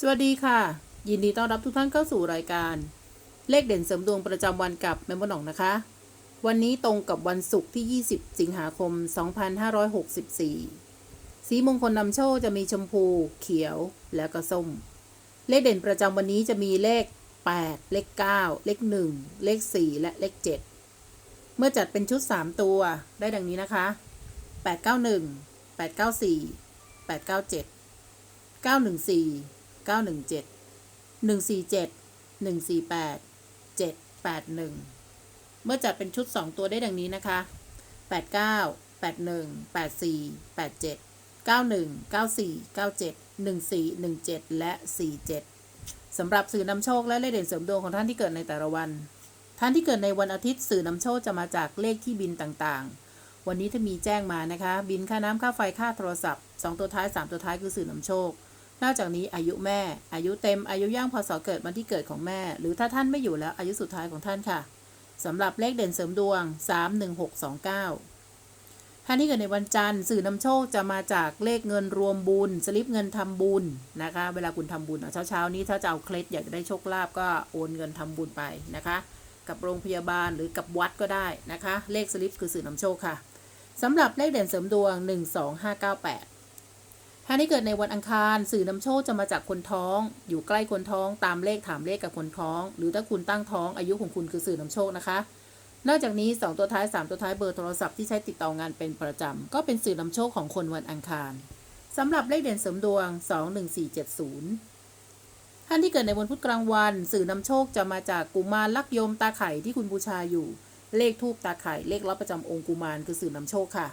สวัสดีค่ะ ยินดีต้อนรับทุกท่านเข้าสู่รายการ เลขเด่นเสริมดวงประจำวันกับแมมบอร์หนองนะคะ วันนี้ตรงกับวันศุกร์ที่ 20 สิงหาคม 2564 สีมงคลนำโชคจะมีชมพู เขียวและก็ส้ม เลขเด่นประจำวันนี้จะมีเลข 8 เลข 9 เลข 1 เลข 4 และเลข 7 เมื่อจัดเป็นชุด 3 ตัวได้ดังนี้นะคะ 891 894 897 914 917 147 148 781เมื่อจัดเป็นชุด2ตัวได้ดังนี้นะคะ89 81 84 87 91 94 97 14 17และ47สำหรับสื่อนำโชคและเลขเด่นเสริมดวงของท่านที่เกิดในแต่ละวัน ท่านที่เกิดในวันอาทิตย์สื่อนำโชคจะมาจากเลขที่บินต่างๆ วันนี้ถ้ามีแจ้งมานะคะ บินค่าน้ำค่าไฟค่าโทรศัพท์ 2 ตัวท้าย 3 ตัวท้ายคือสื่อนำโชค นอกจากนี้อายุแม่ อายุเต็มอายุย่างพศเกิดวันที่เกิดของแม่ หรือถ้าท่านไม่อยู่แล้วอายุสุดท้ายของท่านค่ะสำหรับเลขเด่นเสริมดวง 31629 ท่านที่เกิดในวันจันทร์สื่อนำโชคจะมาจากเลขเงินรวมบุญ สลิปเงินทำบุญนะคะ เวลาคุณทำบุญเช้าเช้าๆนี้ถ้าจะเอาเคล็ดอยากจะได้โชคลาภก็โอนเงินทำบุญไปนะคะ กับโรงพยาบาลหรือกับวัดก็ได้นะคะ เลขสลิปคือสื่อนำโชคค่ะสำหรับเลขเด่นเสริมดวง 12598 ท่านที่เกิดในวันอังคาร สื่อนำโชคจะมาจากคนท้อง อยู่ใกล้คนท้องตามเลขถามเลขกับคนท้อง หรือถ้าคุณตั้งท้องอายุของคุณคือสื่อนำโชคนะคะ นอกจากนี้ 2 ตัวท้าย 3 ตัวท้ายเบอร์โทรศัพท์ที่ใช้ติดต่องานเป็นประจำก็เป็นสื่อนำโชคของคนวันอังคารสำหรับเลขเด่นเสริมดวง 21470ท่านที่เกิดในวันพุธกลางวัน สื่อนำโชคจะมาจากกุมารลักยมตาไข่ที่คุณบูชาอยู่ เลขทูปตาไข่เลขรับประจำองค์กุมารคือสื่อนำโชคค่ะ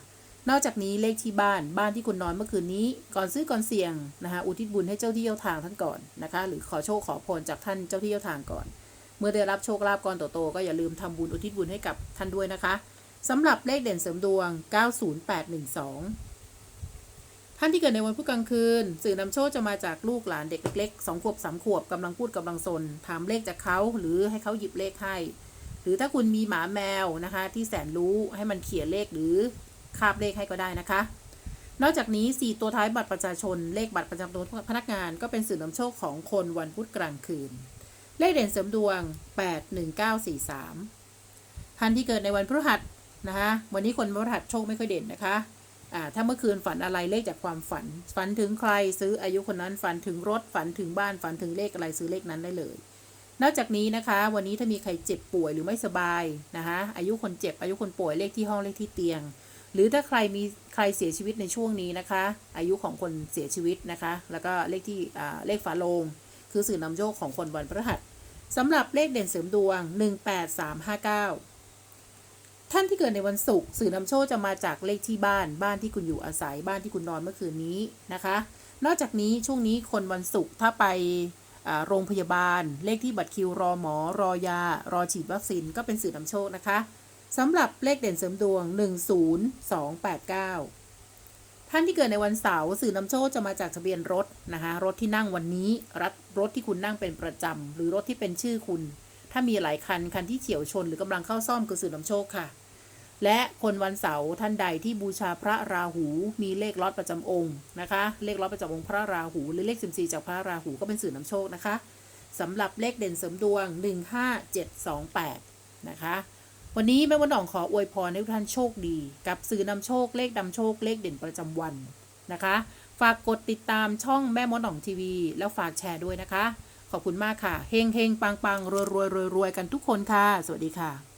นอกจากนี้เลขที่บ้านบ้านที่คุณนอนเมื่อคืนนี้ ก่อนซื้อก่อนเสี่ยงนะคะอุทิศบุญให้เจ้าที่เจ้าทางท่านก่อนนะคะ หรือขอโชคขอพรจากท่านเจ้าที่เจ้าทางก่อน เมื่อได้รับโชคลาภก้อนโตๆก็อย่าลืมทำบุญอุทิศบุญให้กับท่านด้วยนะคะสำหรับเลขเด่นเสริมดวง 90812 ท่านที่เกิดในวันพุธกลางคืน สื่อนำโชคจะมาจากลูกหลานเด็กเล็กๆ2ขวบ3ขวบกำลังพูดกำลังซนถามเลขจากเขาหรือให้เขาหยิบเลขให้หรือถ้าคุณมีหมาแมวนะคะที่แสนรู้ให้มันเขียนเลขหรือ คาบเลขให้ก็ได้นะคะ นอกจากนี้ 4 ตัวท้ายบัตรประชาชน เลขบัตรประจำตัวพนักงานก็เป็นสื่อนำโชคของคนวันพุธกลางคืน เลขเด่นเสริมดวง 81943 ท่านที่เกิดในวันพฤหัสนะคะวันนี้คนพฤหัสโชคไม่ค่อยเด่นนะคะอ่าถ้าเมื่อคืนฝันอะไรเลขจากความฝัน ฝันถึงใครซื้ออายุคนนั้นฝันถึงรถฝันถึงบ้านฝันถึงเลขอะไรซื้อเลขนั้นได้เลย นอกจากนี้นะคะ วันนี้ถ้ามีใครเจ็บป่วยหรือไม่สบายนะคะอายุคนเจ็บอายุคนป่วยเลขที่ห้องเลขที่เตียง หรือถ้าใครมีใครเสียชีวิตในช่วงนี้นะคะ อายุของคนเสียชีวิตนะคะ แล้วก็เลขที่เลขฝาโลง คือสื่อนำโชคของคนวันพฤหัสสำหรับเลขเด่นเสริมดวง 18359 ท่านที่เกิดในวันศุกร์สื่อนำโชคจะมาจากเลขที่บ้านบ้านที่คุณอยู่อาศัยบ้านที่คุณนอนเมื่อคืนนี้นะคะ นอกจากนี้ช่วงนี้คนวันศุกร์ถ้าไปโรงพยาบาล เลขที่บัตรคิวรอหมอ รอยา รอฉีดวัคซีนก็เป็นสื่อนำโชคนะคะ สำหรับเลขเด่นเสริมดวง 10289 ท่านที่เกิดในวันเสาร์สื่อนำโชคจะมาจากทะเบียนรถนะคะ รถที่นั่งวันนี้รัฐรถที่คุณนั่งเป็นประจำหรือรถที่เป็นชื่อคุณ ถ้ามีหลายคัน คันที่เฉียวชนหรือกำลังเข้าซ่อมคือสื่อนำโชคค่ะ และคนวันเสาร์ท่านใดที่บูชาพระราหู มีเลขล็อตประจำองค์นะคะ เลขล็อตประจำองค์พระราหู หรือเลขสิบสี่จากพระราหูก็เป็นสื่อนำโชคนะคะสำหรับเลขเด่นเสริมดวง 15728 นะคะ วันนี้แม่วันดองขออวยพรให้ทุกท่านโชคดี กับสื่อนำโชคเลขนำโชคเลขเด่นประจำวันนะคะ ฝากกดติดตามช่องแม่มดหนองทีวี แล้วฝากแชร์ด้วยนะคะ ขอบคุณมากค่ะเฮงเฮงปังปังรวยรวยรวยรวยกันทุกคนค่ะ สวัสดีค่ะ